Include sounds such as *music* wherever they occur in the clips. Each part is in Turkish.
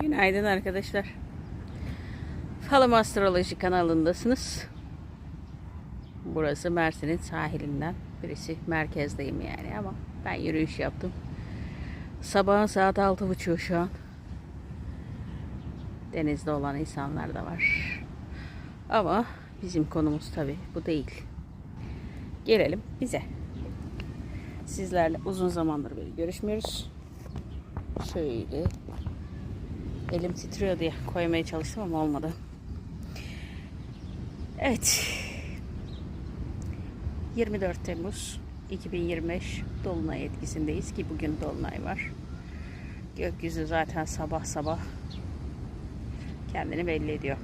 Günaydın arkadaşlar. Falım Astroloji kanalındasınız. Burası Mersin'in sahilinden. Birisi merkezdeyim yani ama ben yürüyüş yaptım. Sabahın saat altı buçuğu şu an. Denizde olan insanlar da var. Ama bizim konumuz tabi bu değil. Gelelim bize. Sizlerle uzun zamandır beri görüşmüyoruz. Şöyle Elim titriyor diye koymaya çalıştım ama olmadı. Evet. 24 Temmuz 2025 Dolunay etkisindeyiz ki bugün Dolunay var. Gökyüzü zaten sabah sabah kendini belli ediyor.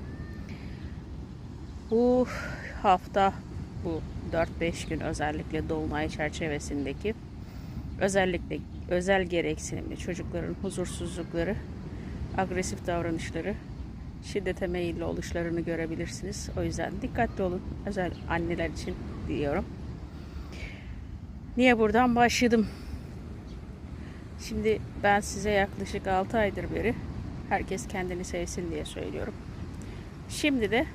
Bu hafta bu 4-5 gün özellikle Dolunay çerçevesindeki özellikle özel gereksinimli çocukların huzursuzlukları agresif davranışları, şiddete meyilli oluşlarını görebilirsiniz. O yüzden dikkatli olun. Özel anneler için diyorum. Niye buradan başladım? Şimdi ben size yaklaşık 6 aydır beri herkes kendini sevsin diye söylüyorum. Şimdi de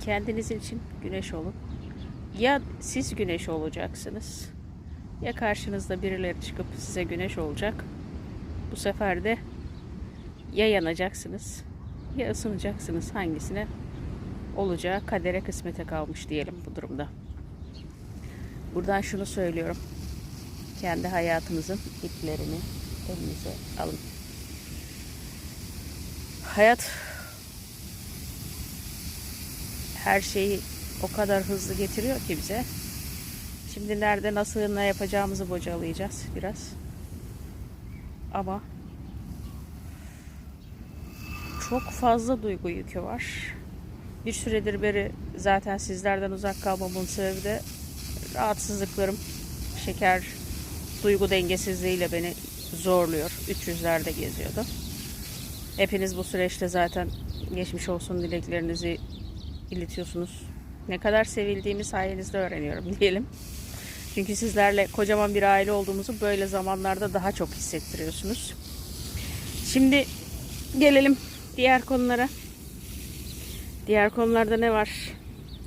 kendiniz için güneş olun. Ya siz güneş olacaksınız ya karşınızda birileri çıkıp size güneş olacak. Bu sefer de ya yanacaksınız ya ısınacaksınız hangisine olacağı kadere kısmete kalmış diyelim bu durumda. Buradan şunu söylüyorum. Kendi hayatınızın iplerini elinize alın. Hayat her şeyi o kadar hızlı getiriyor ki bize. Şimdi nerede nasıl ne yapacağımızı bocalayacağız biraz. Ama çok fazla duygu yükü var. Bir süredir beri zaten sizlerden uzak kalmamın sebebi de rahatsızlıklarım, şeker, duygu dengesizliğiyle beni zorluyor. 300'lerde geziyordu. Hepiniz bu süreçte zaten geçmiş olsun dileklerinizi iletiyorsunuz. Ne kadar sevildiğimi sayenizde öğreniyorum *laughs* diyelim. Çünkü sizlerle kocaman bir aile olduğumuzu böyle zamanlarda daha çok hissettiriyorsunuz. Şimdi gelelim diğer konulara. Diğer konularda ne var?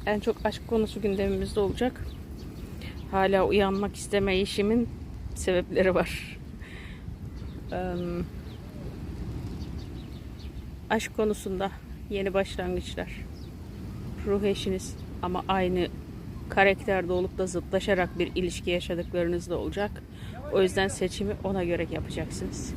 En çok aşk konusu gündemimizde olacak. Hala uyanmak isteme işimin sebepleri var. Eee, aşk konusunda yeni başlangıçlar. Ruh eşiniz ama aynı karakterde olup da zıtlaşarak bir ilişki yaşadıklarınız da olacak. O yüzden seçimi ona göre yapacaksınız.